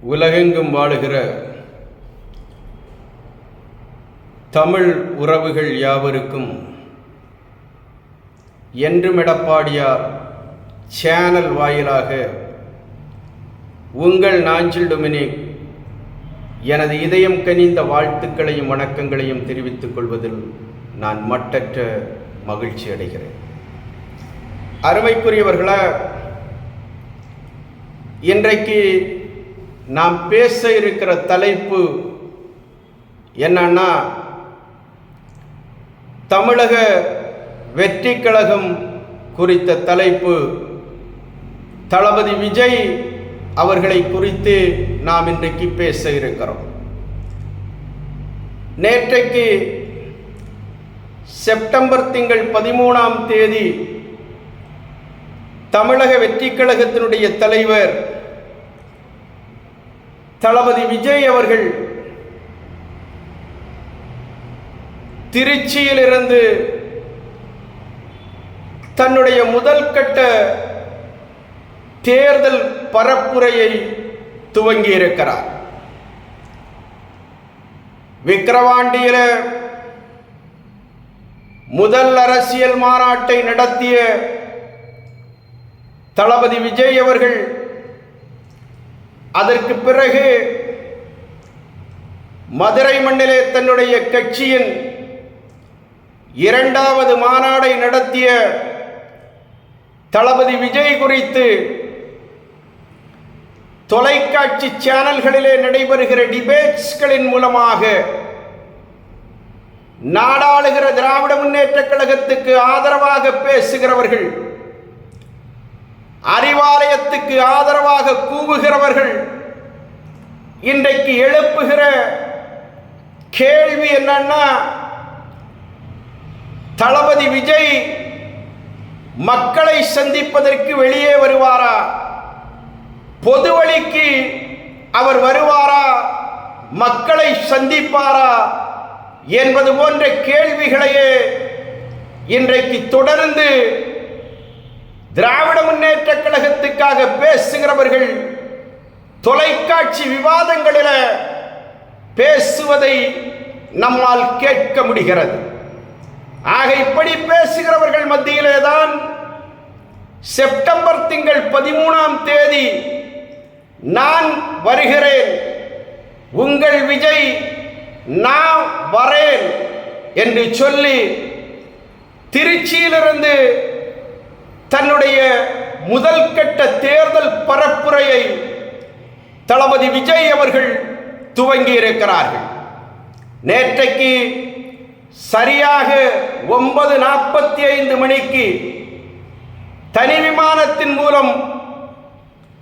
உலகெங்கும் வாழுகிற தமிழ் உறவுகள் யாவருக்கும் என்றும் எடப்பாடியார் சேனல் வாயிலாக உங்கள் நாஞ்சில் டொமினிக் எனது இதயம் கனிந்த வாழ்த்துக்களையும் வணக்கங்களையும் தெரிவித்துக் கொள்வதில் நான் மட்டற்ற மகிழ்ச்சி அடைகிறேன். அருமைக்குரியவர்களா இன்றைக்கு நாம் பேச இருக்கிற தலைப்பு என்னன்னா தமிழக வெற்றி கழகம் குறித்த தலைப்பு. தளபதி விஜய் அவர்களை குறித்து நாம் இன்றைக்கு பேச இருக்கிறோம். நேற்றைக்கு செப்டம்பர் திங்கள் பதிமூணாம் தேதி தமிழக வெற்றி கழகத்தினுடைய தலைவர் தளபதி விஜய் அவர்கள் திருச்சியிலிருந்து தன்னுடைய முதல் கட்ட தேர்தல் பரப்புரையை துவங்கியிருக்கிறார். விக்கிரவாண்டியில முதல் அரசியல் மாநாட்டை நடத்திய தளபதி விஜய் அவர்கள் அதற்கு பிறகு மதுரை மண்ணிலே தன்னுடைய கட்சியின் இரண்டாவது மாநாடை நடத்திய தளபதி விஜய் குறித்து தொலைக்காட்சி சேனல்களிலே நடைபெறுகிற டிபேட்ஸ்களின் மூலமாக நாடாளுகிற திராவிட முன்னேற்ற கழகத்துக்கு ஆதரவாக பேசுகிறவர்கள் அறிவாலயத்துக்கு ஆதரவாக கூவுகிறவர்கள் இன்றைக்கு எழுப்புகிற கேள்வி என்னன்னா தளபதி விஜய் மக்களை சந்திப்பதற்கு வெளியே வருவாரா? பொது வழிக்கு அவர் வருவாரா? மக்களை சந்திப்பாரா? என்பது போன்ற கேள்விகளையே இன்றைக்கு தொடர்ந்து திராவிட முன்னேற்ற கழகத்துக்காக பேசுகிறவர்கள் தொலைக்காட்சி விவாதங்களில் பேசுவதை நம்மால் கேட்க முடிகிறது. ஆக இப்படி பேசுகிறவர்கள் மத்தியிலே தான் செப்டம்பர் திங்கள் பதிமூணாம் தேதி நான் வருகிறேன். உங்கள் விஜய் நான் வரேன் என்று சொல்லி திருச்சியிலிருந்து தன்னுடைய முதல் கட்ட தேர்தல் பரப்புரையை தளபதி விஜய் அவர்கள் துவங்கி இருக்கிறார்கள். நேற்றைக்கு சரியாக ஒன்பது நாற்பத்தி ஐந்து மணிக்கு தனி விமானத்தின் மூலம்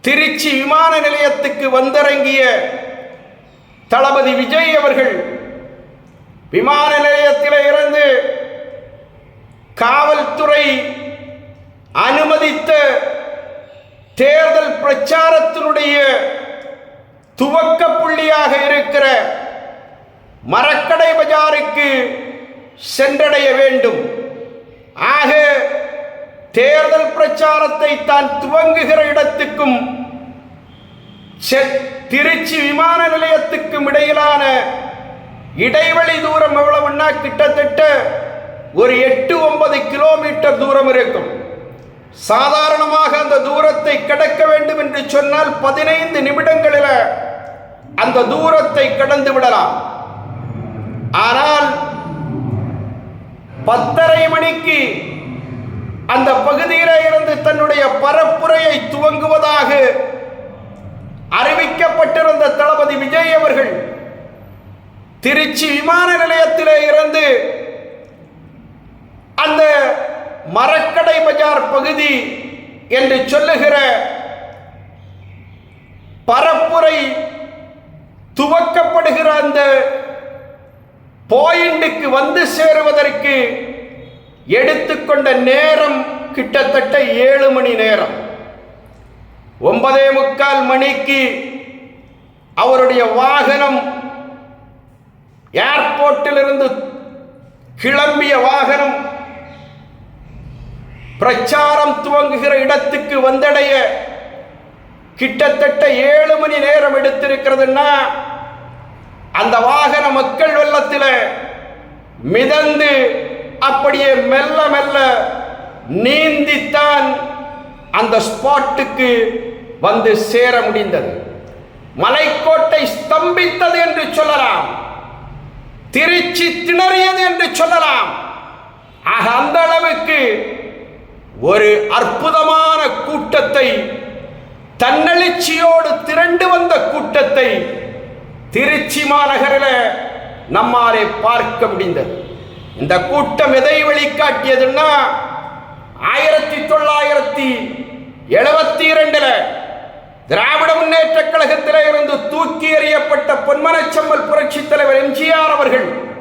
திருச்சி விமான நிலையத்துக்கு வந்திறங்கிய தளபதி விஜய் அவர்கள் விமான நிலையத்தில் இருந்து காவல்துறை அனுமதித்த தேர்தல் பிரச்சாரத்தினுடைய துவக்க புள்ளியாக இருக்கிற மரக்கடை பஜாருக்கு சென்றடைய வேண்டும். ஆக தேர்தல் பிரச்சாரத்தை தான் துவங்குகிற இடத்துக்கும் திருச்சி விமான நிலையத்துக்கும் இடையிலான இடைவெளி தூரம் எவ்வளவுன்னா கிட்டத்தட்ட ஒரு எட்டு ஒன்பது கிலோமீட்டர் தூரம் இருக்கும். சாதாரணமாக அந்த தூரத்தை கடக்க வேண்டும் என்று சொன்னால் பதினைந்து நிமிடங்களில் அந்த தூரத்தை கடந்து விடலாம். ஆனால் பத்தரை மணிக்கு அந்த பகுதியில இருந்து தன்னுடைய பரப்புரையை துவங்குவதாக அறிவிக்கப்பட்டிருந்த தளபதி விஜய் அவர்கள் திருச்சி விமான நிலையத்திலே இருந்து அந்த மரக்கடை பஜார் பகுதி என்று சொல்லுகிற பரப்புரை துவக்கப்படுகிற அந்த பாயிண்டுக்கு வந்து சேருவதற்கு எடுத்துக்கொண்ட நேரம் கிட்டத்தட்ட ஏழு மணி நேரம். ஒன்பதே முக்கால் மணிக்கு அவருடைய வாகனம் ஏர்போர்ட்டிலிருந்து கிளம்பிய வாகனம் பிரச்சாரம் துவங்குகிற இடத்துக்கு வந்தடைய கிட்டத்தட்ட ஏழு மணி நேரம் எடுத்திருக்கிறதுன்னா அந்த வாகன மக்கள் வெள்ளத்தில் மிதந்து அப்படியே மெல்ல மெல்ல நீந்தித்தான் அந்த ஸ்பாட்டுக்கு வந்து சேர முடிந்தது. மலைக்கோட்டை ஸ்தம்பித்தது என்று சொல்லலாம். திருச்சி திணறியது என்று சொல்லலாம். ஆக அந்த அளவுக்கு ஒரு அற்புதமான கூட்டத்தை தன்னெழுச்சியோடு திரண்டு வந்த கூட்டத்தை திருச்சி மாநகரில் நம்மாலே பார்க்க முடிந்தது. இந்த கூட்டம் எதை வெளிக்காட்டியதுன்னா ஆயிரத்தி தொள்ளாயிரத்தி எழுபத்தி இரண்டுல திராவிட முன்னேற்ற கழகத்தில் இருந்து தூக்கி எறியப்பட்ட பொன்மனச்செம்மல் புரட்சி தலைவர் எம்ஜிஆர் அவர்கள்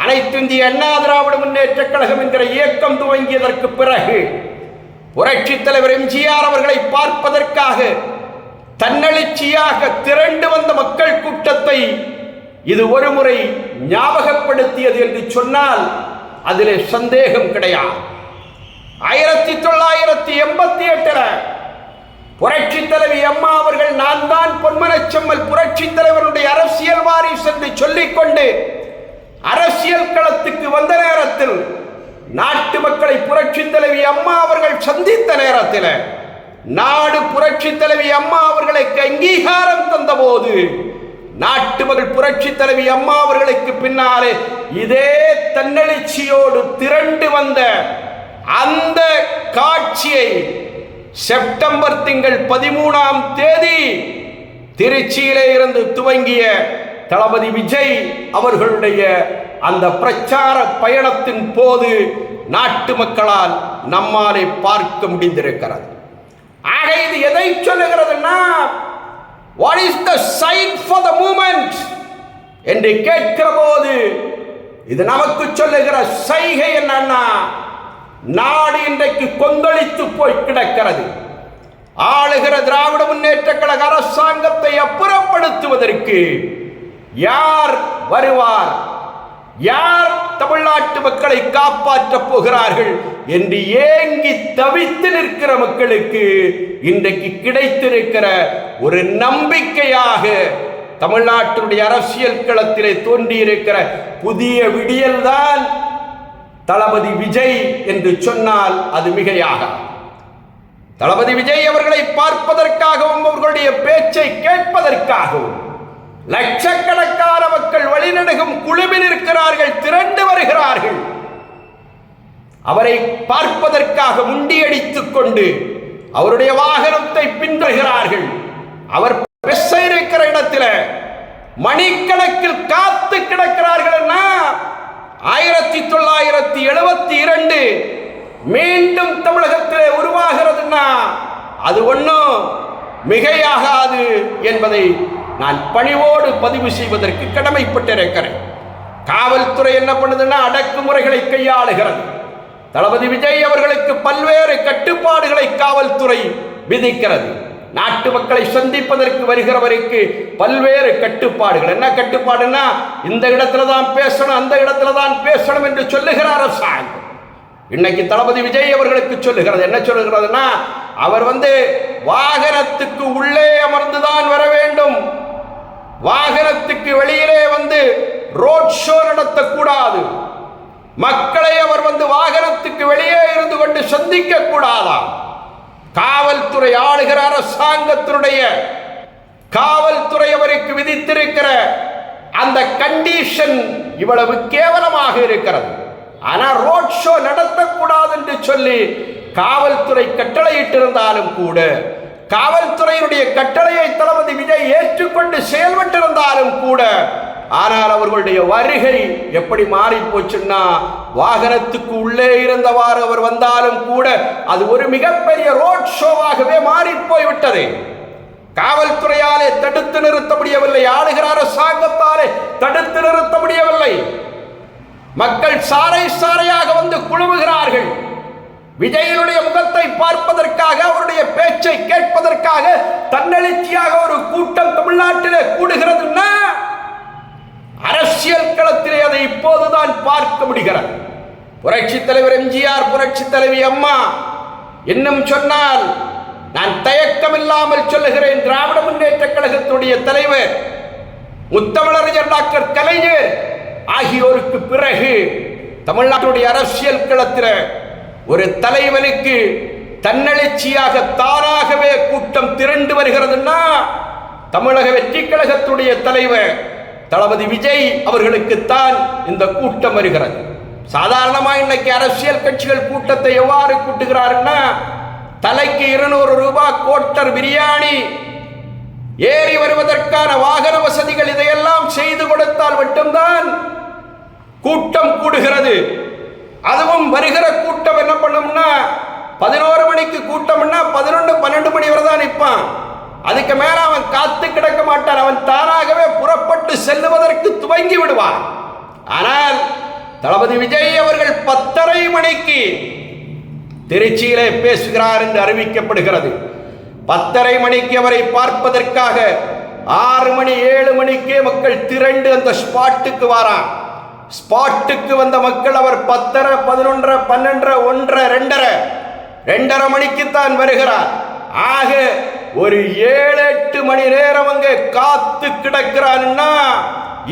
அனைத்திந்திய அண்ணா திராவிட முன்னேற்ற கழகம் என்கிற இயக்கம் துவங்கியதற்கு பிறகு புரட்சி தலைவர் எம்ஜிஆர் அவர்களை பார்ப்பதற்காக தன்னெழுச்சியாக திரண்டு வந்த மக்கள் கூட்டத்தை இது ஒருமுறை ஞாபகப்படுத்தியது என்று சொன்னால் அதிலே சந்தேகம் கிடையாது. ஆயிரத்தி தொள்ளாயிரத்தி எண்பத்தி எட்டுல புரட்சி தலைவி அம்மா அவர்கள் நான் தான் பொன்மனச்செம்மல் புரட்சி தலைவருடைய அரசியல் வாரிசு என்று சொல்லிக்கொண்டு அரசியல் களத்துக்கு வந்த நேரத்தில் நாட்டு மக்களை புரட்சி தலைவி அம்மா அவர்கள் சந்தித்த நேரத்தில் நாடு புரட்சி தலைவி அம்மா அவர்களுக்கு அங்கீகாரம் தந்தபோது நாட்டு மக்கள் புரட்சி தலைவி அம்மா அவர்களுக்கு பின்னாலே இதே தன்னெழுச்சியோடு திரண்டு வந்த அந்த காட்சியை செப்டம்பர் திங்கள் பதிமூணாம் தேதி திருச்சியிலே இருந்து துவங்கிய தளபதி விஜய் அவர்களுடைய அந்த பிரச்சார பயணத்தின் போது நாட்டு மக்களால் நம்மாலே பார்க்க முடிந்திருக்கிறது. ஆக இது எதை சொல்லுகிறதுன்னா what is the sign for the moment என்று கேட்கிற போது இது நமக்கு சொல்லுகிற சைகை என்னன்னா நாடு இன்றைக்கு கொந்தளித்து போய் கிடக்கிறது. ஆளுகிற திராவிட முன்னேற்ற கழக அரசாங்கத்தை அப்புறப்படுத்துவதற்கு யார் வருவார்? யார் தமிழ்நாட்டு மக்களை காப்பாற்றப் போகிறார்கள் என்று ஏங்கி தவித்து நிற்கிற மக்களுக்கு இன்றைக்கு கிடைத்திருக்கிற ஒரு நம்பிக்கையாக தமிழ்நாட்டினுடைய அரசியல் களத்திலே தோன்றியிருக்கிற புதிய விடியல்தான் தளபதி விஜய் என்று சொன்னால் அது மிகையாக. தளபதி விஜய் அவர்களை பார்ப்பதற்காகவும் அவர்களுடைய பேச்சை கேட்பதற்காகவும் லட்சக்கணக்கான மக்கள் வழிநடுகும் குழுவில் இருக்கிறார்கள் திரண்டு வருகிறார்கள். அவரை பார்ப்பதற்காக முண்டியடித்துக் கொண்டு அவருடைய வாகனத்தை பின்தொடர்கிறார்கள். அவர் பேச இருக்கிற இடத்துல மணிக்கணக்கில் காத்து கிடக்கிறார்கள் ஆயிரத்தி தொள்ளாயிரத்தி எழுபத்தி இரண்டு மீண்டும் தமிழகத்தில் உருவாகிறதுன்னா அது ஒன்றும் மிகையாகாது என்பதை நான் பணிவோடு பதிவு செய்வதற்கு கடமைப்பட்டிருக்கிறேன். காவல்துறை என்ன பண்ணுதுன்னா அடக்குமுறைகளை கையாளுகிறது. தளபதி விஜய் அவர்களுக்கு பல்வேறு கட்டுப்பாடுகளை காவல்துறை விதிக்கிறது. நாட்டு மக்களை சந்திப்பதற்கு வருகிறவருக்கு பல்வேறு கட்டுப்பாடுகள். என்ன கட்டுப்பாடுன்னா இந்த இடத்துல தான் பேசணும் அந்த இடத்துல தான் பேசணும் என்று சொல்லுகிறார் அரசாங்கம். இன்னைக்கு தளபதி விஜய் அவர்களுக்கு சொல்லுகிறது. என்ன சொல்லுகிறதுனா அவர் வந்து வாகனத்துக்கு உள்ளே அமர்ந்துதான் வர வேண்டும். வாகனத்துக்கு வெளியிலே வந்து ரோட் ஷோ நடத்தக்கூடாது. மக்களை அவர் வந்து வாகனத்துக்கு வெளியே இருந்து கொண்டு சந்திக்க கூடாதாம் காவல்துறை ஆளுகிற அரசாங்கத்தினுடைய காவல்துறை அவருக்கு விதித்திருக்கிற அந்த கண்டிஷன் இவ்வளவு கேவலமாக இருக்கிறது. ஆனால் ரோட் ஷோ நடத்தக்கூடாது என்று சொல்லி காவல்துறை கட்டளையிட்டிருந்தாலும் கூட காவல்துறையினுடைய கட்டளையை தளபதி விஜய் ஏற்றுக்கொண்டு செயல்பட்டிருந்தாலும் கூட ஆனால் அவர்களுடைய வருகை எப்படி மாறி போச்சுன்னா வாகனத்துக்கு உள்ளே இருந்தவாறு அவர் வந்தாலும் கூட அது ஒரு மிகப்பெரிய ரோட் ஷோவாகவே மாறி போய்விட்டது காவல்துறையாலே தடுத்து நிறுத்த முடியவில்லை ஆளுகிற அரசாங்கத்தாலே தடுத்து நிறுத்த முடியவில்லை. மக்கள் சாறை சாறையாக வந்து குழுவுகிறார்கள். விஜயனுடைய முகத்தை பார்ப்பதற்காக அவருடைய பேச்சை கேட்பதற்காக தன்னெழுச்சியாக ஒரு கூட்டம் தமிழ்நாட்டிலே கூடுகிறதுன்னா அரசியல் களத்திலே அதை இப்போதுதான் பார்க்க முடிகிறது. புரட்சி தலைவர் எம்ஜிஆர் புரட்சி தலைவி அம்மா இன்னும் சொன்னால் நான் தயக்கம் இல்லாமல் சொல்லுகிறேன் திராவிட முன்னேற்ற கழகத்துடைய கழகத்தினுடைய தலைவர் முத்தமிழறிஞர் டாக்டர் கலைஞர் ஆகியோருக்கு பிறகு தமிழ்நாட்டுடைய அரசியல் களத்தில் ஒரு தலைவனுக்கு தன்னெழுச்சியாக தானாகவே கூட்டம் திரண்டு வருகிறதுன்னா தமிழக வெற்றி கழகத்துடைய தலைவர் தளபதி விஜய் அவர்களுக்குத்தான் இந்த கூட்டம் வருகிறது. சாதாரணமாக இன்னைக்கு அரசியல் கட்சிகள் கூட்டத்தை எவ்வாறு கூட்டுகிறாருன்னா தலைக்கு இருநூறு ரூபாய் கோட்டர் பிரியாணி ஏறி வருவதற்கான வாகன வசதிகள் இதையெல்லாம் செய்து கொடுத்தால் மட்டும்தான் கூட்டம் கூடுகிறது. அதுவும் வருகிற கூட்டம் என்ன பண்ணும்னா பதினோரு மணிக்கு கூட்டம்னா பதினொன்று பன்னெண்டு மணி வரை தான் நிற்பான். அதுக்கு மேல அவன் காத்து கிடக்க மாட்டான். அவன் தானாகவே புறப்பட்டு செல்லுவதற்கு துவங்கி விடுவான். ஆனால் தளபதி விஜய் அவர்கள் பத்தரை மணிக்கு திருச்சியிலே பேசுகிறார் என்று அறிவிக்கப்படுகிறது. பத்தரை மணிக்கு அவரை பார்ப்பதற்காக ஆறு மணி ஏழு மணிக்கே மக்கள் திரண்டு அந்த ஸ்பாட்டுக்கு வாரான். ஸ்பாட்டுக்கு வந்த மக்கள் அவர் பத்தரை பதினொன்றரை பன்னெண்டரை ஒன்றரை ரெண்டரை. ரெண்டரை மணிக்குத்தான் வருகிறார். ஆக ஒரு ஏழு எட்டு மணி நேரம் அங்கே காத்து கிடக்கிறான்னா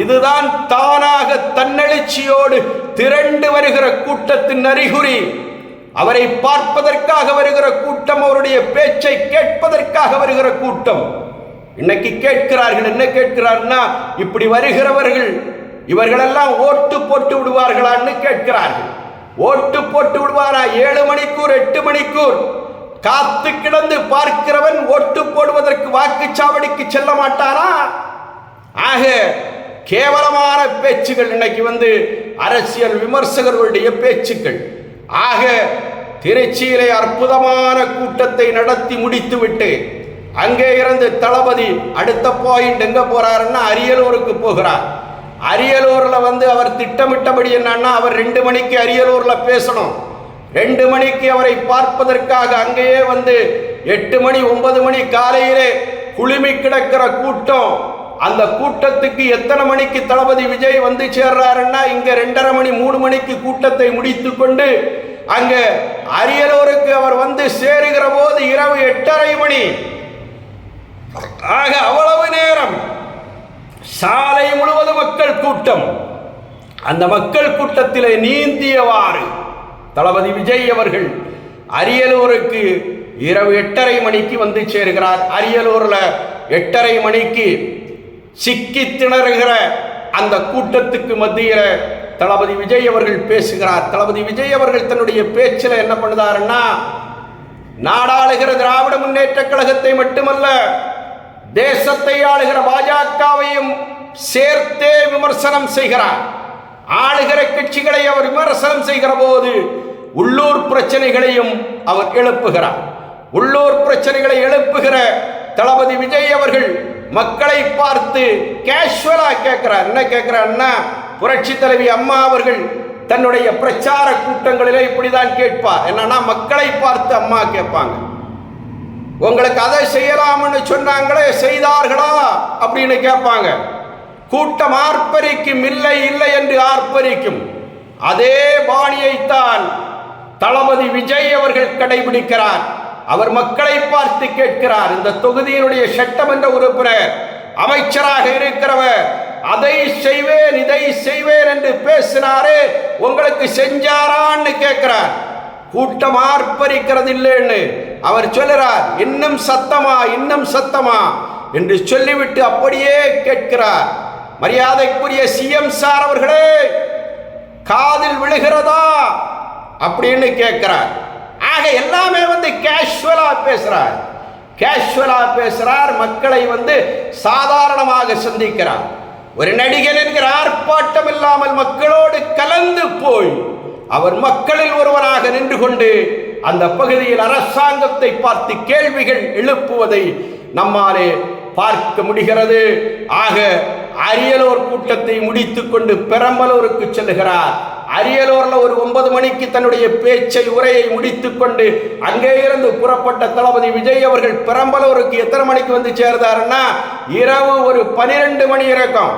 இதுதான் தானாக தன்னெழுச்சியோடு திரண்டு வருகிற கூட்டத்தின் அறிகுறி. அவரை பார்ப்பதற்காக வருகிற கூட்டம் அவருடைய பேச்சை கேட்பதற்காக வருகிற கூட்டம். இன்னைக்கு கேட்கிறார்கள் என்ன கேட்கிறார்னா இப்படி வருகிறவர்கள் இவர்களெல்லாம் ஓட்டு போட்டு விடுவார்களான்னு கேட்கிறார்கள். ஓட்டு போட்டு விடுவாரா? ஏழு மணிக்கூர் எட்டு மணிக்கூர். காத்து கிடந்து பார்க்கிறவன் ஓட்டு போடுவதற்கு வாக்குச்சாவடிக்கு செல்ல மாட்டானா? ஆக கேவலமான பேச்சுகள் இன்னைக்கு வந்து அரசியல் விமர்சகர்களுடைய பேச்சுக்கள். ஆக திருச்சியிலே அற்புதமான கூட்டத்தை நடத்தி முடித்துவிட்டு அங்கே இருந்து தளபதி அடுத்த பாயிண்ட் எங்க போறாருன்னா அரியலூருக்கு போகிறார். அரியலூரில் வந்து அவர் திட்டமிட்டபடி என்னன்னா அவர் ரெண்டு மணிக்கு அரியலூரில் பேசணும். ரெண்டு மணிக்கு அவரை பார்ப்பதற்காக அங்கேயே வந்து எட்டு மணி ஒன்பது மணி காலையிலே குழுமி கிடக்கிற கூட்டம். அந்த கூட்டத்துக்கு எத்தனை மணிக்கு தளபதி விஜய் வந்து சேர்றாருன்னா இங்க ரெண்டரை மணி மூணு மணிக்கு கூட்டத்தை முடித்து கொண்டு அங்க அரியலூருக்கு அவர் வந்து சேருகிற போது இரவு எட்டரை மணி. ஆக அவ்வளவு நேரம். சாலை முழுவதும் மக்கள் கூட்டம். அந்த மக்கள் கூட்டத்திலே நீந்தியவாறு தளபதி விஜய் அவர்கள் அரியலூருக்கு இரவு எட்டரை மணிக்கு வந்து சேருகிறார். அரியலூரில் எட்டரை மணிக்கு சிக்கி திணறுகிற அந்த கூட்டத்துக்கு மத்தியில் தளபதி விஜய் அவர்கள் பேசுகிறார். தளபதி விஜய் அவர்கள் தன்னுடைய பேச்சில் என்ன பண்ணுதாருன்னா நாடாளுகிற திராவிட முன்னேற்ற கழகத்தை மட்டுமல்ல தேசத்தை ஆளுகிற பாஜகவையும் சேர்த்தே விமர்சனம் செய்கிறார். ஆளுகிற கட்சிகளை அவர் விமர்சனம் செய்கிற போது உள்ளூர் பிரச்சனைகளையும் அவர் எழுப்புகிறார். உள்ளூர் பிரச்சனைகளை எழுப்புகிற தளபதி விஜய் அவர்கள் மக்களை பார்த்து கேஷுவலா கேட்கிறார். என்ன கேட்கிறார்னா புரட்சி தலைவி அம்மா அவர்கள் தன்னுடைய பிரச்சார கூட்டங்களிலே இப்படிதான் கேட்பார். என்னன்னா மக்களை பார்த்து அம்மா கேட்பாங்க. உங்களுக்கு அதை செய்யலாம்னு சொன்னாங்களே செய்தார்களா? அப்படின்னு கேட்பாங்க. கூட்டம் ஆர்ப்பரிக்கும் இல்லை இல்லை என்று ஆர்ப்பரிக்கும். அதே பாணியைத்தான் தளபதி விஜய் அவர்கள் கடைபிடிக்கிறார். அவர் மக்களை பார்த்து கேட்கிறார். இந்த தொகுதியினுடைய சட்டமன்ற உறுப்பினர் அமைச்சராக இருக்கிறவர் அதை செய்வேன் இதை செய்வேன் என்று பேசினாரே உங்களுக்கு செஞ்சாரான்னு கேட்கிறார். கூட்டம் ஆர்ப்பரிக்கிறது இல்லைன்னு அவர் சொல்லுறார் இன்னும் சத்தமா இன்னும் சத்தமா? என்று சொல்லிவிட்டு அப்படியே கேட்கிறார். மரியாதைக்குரிய சிஎம் சார் அவர்களே காதில் விழுகிறதா? அப்படின்னு கேட்கிறார். ஆக எல்லாமே வந்து கேஷுவலா பேசுறார். கேஷுவலா பேசுறார் மக்களை வந்து சாதாரணமாக சந்திக்கிறார். ஒரு நடிகன் என்கிற ஆர்ப்பாட்டம் இல்லாமல் மக்களோடு கலந்து போய் அவர் மக்களில் ஒருவராக நின்று கொண்டு அந்த பகுதியில் அரசாங்கத்தை பார்த்து கேள்விகள் எழுப்புவதை நம்மாலே பார்க்க முடிகிறது. ஆக அரியலூர் கூட்டத்தை முடித்துக்கொண்டு பெரம்பலூருக்கு செல்கிறார் அரியலூர்ல ஒரு ஒன்பது மணிக்கு தன்னுடைய பேச்சை உரையை முடித்துக்கொண்டு அங்கே இருந்து புறப்பட்ட தளபதி விஜய் அவர்கள் பெரம்பலூருக்கு எத்தனை மணிக்கு வந்து சேர்ந்தாருன்னா இரவு ஒரு பனிரெண்டு மணி இருக்கும்.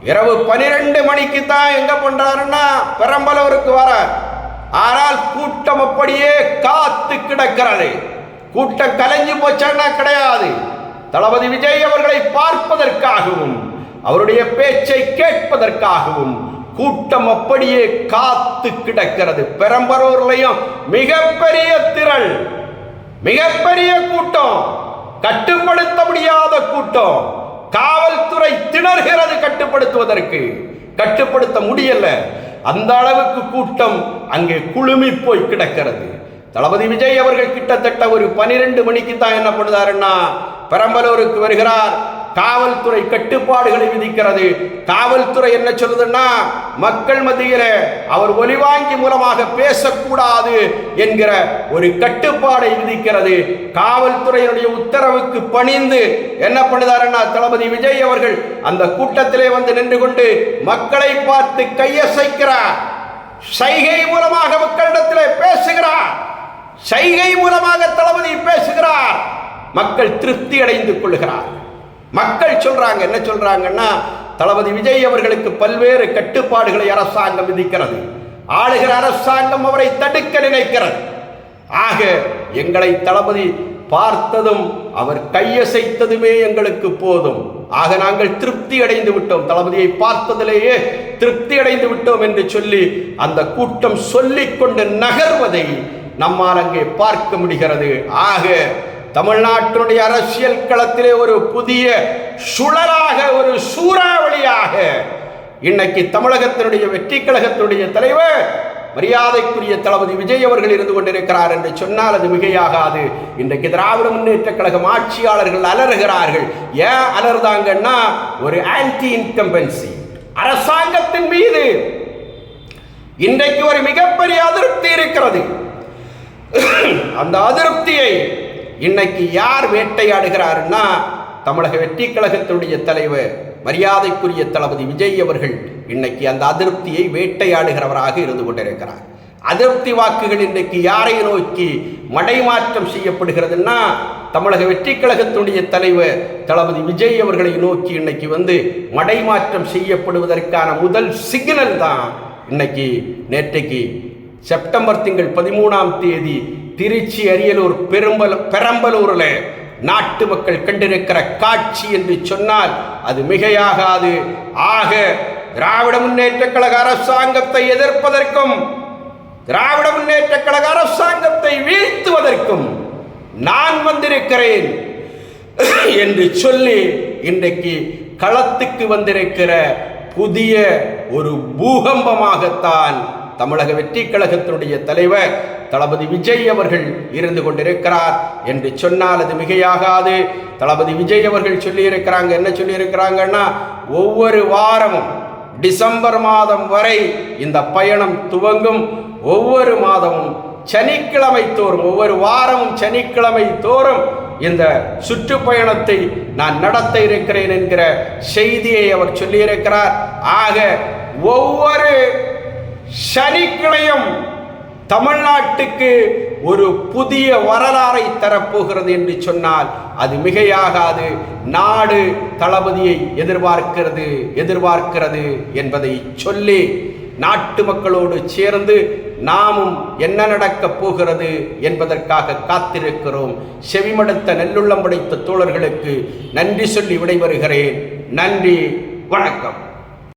இரவு பனிரெண்டு மணிக்கு தான் எங்க பண்றாருன்னா பெரம்பலூருக்கு வர ஆனால் கூட்டம் அப்படியே காத்து கிடக்கிறது. கூட்டம் கலைஞ்சு போச்சான்னா கிடையாது. தளபதி விஜய் அவர்களை பார்ப்பதற்காகவும் அவருடைய பேச்சை கேட்பதற்காகவும் கூட்டம் அப்படியே காத்து கிடக்கிறது. பெரம்பரூர்லையும் மிகப்பெரிய திரள் மிகப்பெரிய கூட்டம் கட்டுப்படுத்த முடியாத கூட்டம். காவல்துறை திணறுகிறது கட்டுப்படுத்துவதற்கு. கட்டுப்படுத்த முடியல. அந்த அளவுக்கு கூட்டம் அங்கே குழுமி போய் கிடக்கிறது. தளபதி விஜய் அவர்கள் கிட்டத்தட்ட ஒரு பனிரெண்டு மணிக்கு தான் என்ன பண்ணுறாருன்னா பெரம்பலூருக்கு வருகிறார். காவல்துறை கட்டுப்பாடுகளை விதிக்கிறது. காவல்துறை என்ன சொல்லுதுன்னா மக்கள் மத்தியில அவர் ஒலிவாங்கி மூலமாக பேசக்கூடாது என்கிற ஒரு கட்டுப்பாடை விதிக்கிறது. காவல்துறையினுடைய உத்தரவுக்கு பணிந்து என்ன பண்ணுதாருன்னா தளபதி விஜய் அவர்கள் அந்த கூட்டத்திலே வந்து நின்று கொண்டு மக்களை பார்த்து கையசைக்கிறார். சைகை மூலமாக மக்களிடத்திலே பேசுகிறார். சைகை மூலமாக தளபதி பேசுகிறார். மக்கள் திருப்தி அடைந்து கொள்கிறார்கள். மக்கள் சொல்றாங்க என்ன சொல்றாங்கன்னா தளபதி விஜய் அவர்களுக்கு பல்வேறு கட்டுப்பாடுகளை அரசாங்கம் விதிக்கிறது. ஆளுகிற அரசாங்கம் அவரை தடுக்க நினைக்கிறது. ஆக எங்களை தளபதி பார்த்ததும் அவர் கையசைத்ததுமே எங்களுக்கு போதும். ஆக நாங்கள் திருப்தி அடைந்து விட்டோம். தளபதியை பார்த்ததிலேயே திருப்தி அடைந்து விட்டோம் என்று சொல்லி அந்த கூட்டம் சொல்லிக்கொண்டு நகர்வதை நம்மால் அங்கே பார்க்க முடிகிறது. ஆக தமிழ்நாட்டினுடைய அரசியல் களத்திலே ஒரு புதிய சுழலாக ஒரு சூறாவளியாக இன்னைக்கு தமிழகத்தினுடைய வெற்றி கழகத்தினுடைய தலைவர் மரியாதைக்குரிய தளபதி விஜய் அவர்கள் இருந்து கொண்டிருக்கிறார் என்று சொன்னால் அது மிகையாகாது. இன்றைக்கு திராவிட முன்னேற்ற கழகம் ஆட்சியாளர்கள் அலறுகிறார்கள். ஏன் அலறுதாங்கன்னா ஒரு ஆன்டி இன்கம்பன்சி அரசாங்கத்தின் மீது இன்றைக்கு ஒரு மிகப்பெரிய அதிருப்தி இருக்கிறது. அந்த அதிருப்தியை இன்னைக்கு யார் வேட்டையாடுகிறாருன்னா தமிழக வெற்றி கழகத்தினுடைய தலைவர் மரியாதைக்குரிய தளபதி விஜய் அவர்கள் இன்னைக்கு அந்த அதிருப்தியை வேட்டையாடுகிறவராக இருந்து கொண்டிருக்கிறார். அதிருப்தி வாக்குகள் இன்றைக்கு யாரை நோக்கி மடைமாற்றம் செய்யப்படுகிறதுன்னா தமிழக வெற்றி கழகத்தினுடைய தலைவர் தளபதி விஜய் அவர்களை நோக்கி இன்னைக்கு வந்து மடைமாற்றம் செய்யப்படுவதற்கான முதல் சிக்னல் தான் இன்னைக்கு நேற்றைக்கு செப்டம்பர் திங்கள் பதிமூணாம் தேதி திருச்சி அரியலூர் பெரும்பல பெரம்பலூரில் நாட்டு மக்கள் கண்டிருக்கிற காட்சி என்று சொன்னால் அது மிகையாகாது. ஆக திராவிட முன்னேற்ற கழக அரசாங்கத்தை எதிர்ப்பதற்கும் திராவிட முன்னேற்ற கழக அரசாங்கத்தை வீழ்த்துவதற்கும் நான் வந்திருக்கிறேன் என்று சொல்லி இன்றைக்கு களத்துக்கு வந்திருக்கிற புதிய ஒரு பூகம்பமாகத்தான் தமிழக வெற்றி கழகத்தினுடைய தலைவர் தளபதி விஜய் அவர்கள் இருந்து கொண்டிருக்கிறார் என்று சொன்னால் அது மிகையாகாது. தளபதி விஜய் அவர்கள் சொல்லியிருக்கிறாங்க என்ன சொல்லியிருக்கிறாங்கன்னா ஒவ்வொரு வாரமும் டிசம்பர் மாதம் வரை இந்த பயணம் துவங்கும். ஒவ்வொரு மாதமும் சனிக்கிழமை தோறும் ஒவ்வொரு வாரமும் சனிக்கிழமை தோறும் இந்த சுற்றுப்பயணத்தை நான் நடத்த இருக்கிறேன் என்கிற செய்தியை அவர் சொல்லியிருக்கிறார். ஆக ஒவ்வொரு சனிக்கிழையும் தமிழ்நாட்டுக்கு ஒரு புதிய வரலாறை தரப்போகிறது என்று சொன்னால் அது மிகையாகாது. நாடு தளபதியை எதிர்பார்க்கிறது எதிர்பார்க்கிறது என்பதை சொல்லி நாட்டு மக்களோடு சேர்ந்து நாமும் என்ன நடக்கப் போகிறது என்பதற்காக காத்திருக்கிறோம். செவிமடுத்த நெல்லுள்ளம் படைத்த தோழர்களுக்கு நன்றி சொல்லி விடைபெறுகிறேன். நன்றி வணக்கம்.